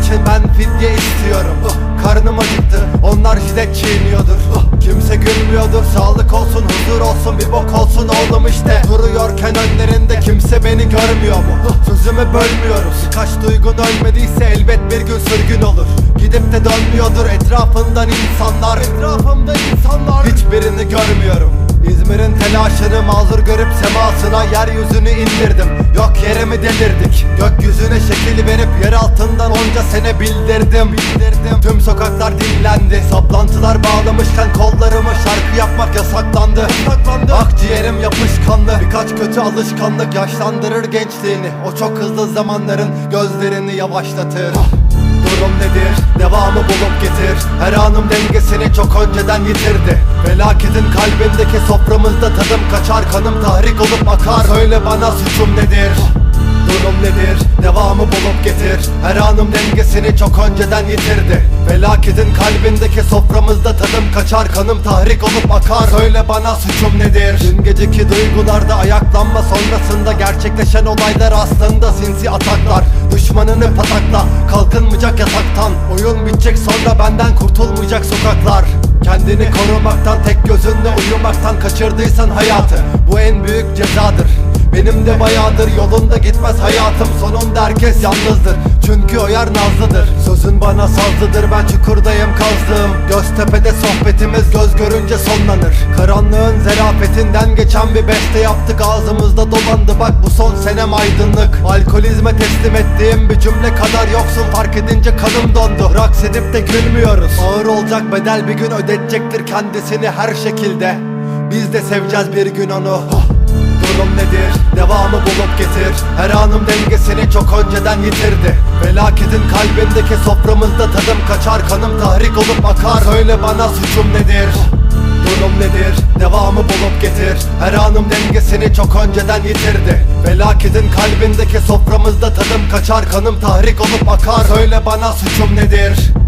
İçin ben fidye istiyorum. Karnım acıktı onlar jilet çiğniyordur. Kimse gülmüyordur sağlık olsun huzur olsun bir bok olsun oğlum işte. Duruyorken önlerinde kimse beni görmüyor mu? Sözümü bölmüyoruz. Kaç duygun ölmediyse elbet bir gün sürgün olur. Gidip de dönmüyordur etrafından insanlar semasına yeryüzünü indirdim. Yok yere mi delirdik? Gökyüzüne şekil verip yer altından onca sene bildirdim. Bildirdim. Tüm sokaklar dinlendi. Saplantılar bağlamışken kollarımı şarkı yapmak yasaklandı. Akciğerim yapışkanlı Birkaç kötü alışkanlık yaşlandırır gençliğini. O çok hızlı zamanların gözlerini yavaşlatır. Durum nedir? Devamı bulup getir. Her anım çok önceden yitirdi Felaketin kalbindeki soframızda tadım kaçar Kanım tahrik olup akar Söyle bana suçum nedir? Durum nedir? Anım dengesini çok önceden yitirdi. Felaketin kalbindeki soframızda tadım kaçar Kanım tahrik olup akar. Söyle bana suçum nedir? Dün geceki duygularda ayaklanma sonrasında Gerçekleşen olaylar aslında sinsi ataklar. Düşmanını patakla kalkınmayacak yataktan. Oyun bitecek sonra benden kurtulmayacak sokaklar. Kendini korumaktan tek gözünle uyumaktan kaçırdıysan hayatı Bu en büyük cezadır benim de bayağıdır yolunda gitmez hayatım. Sonunda herkes yalnızdır. Çünkü o yer nazlıdır. Sözün bana sazlıdır. Ben çukurdayım kazdığım Göztepe'de sohbetimiz göz görünce sonlanır. Karanlığın zerafetinden geçen bir beste yaptık. Ağzımızda dolandı. Bak bu son senem aydınlık. Alkolizme teslim ettiğim bir cümle kadar yoksun. Fark edince kanım dondu. Raks edip de gülmüyoruz. Ağır olacak bedel bir gün ödetecektir kendisini her şekilde. Biz de seveceğiz bir gün onu Durum nedir? Devamı bulup getir Her anım dengesini çok önceden yitirdi Felaketin kalbindeki soframızda tadım kaçar Kanım tahrik olup akar Söyle bana suçum nedir? Durum nedir? Devamı bulup getir Her anım dengesini çok önceden yitirdi Felaketin kalbindeki soframızda tadım kaçar Kanım tahrik olup akar Söyle bana suçum nedir?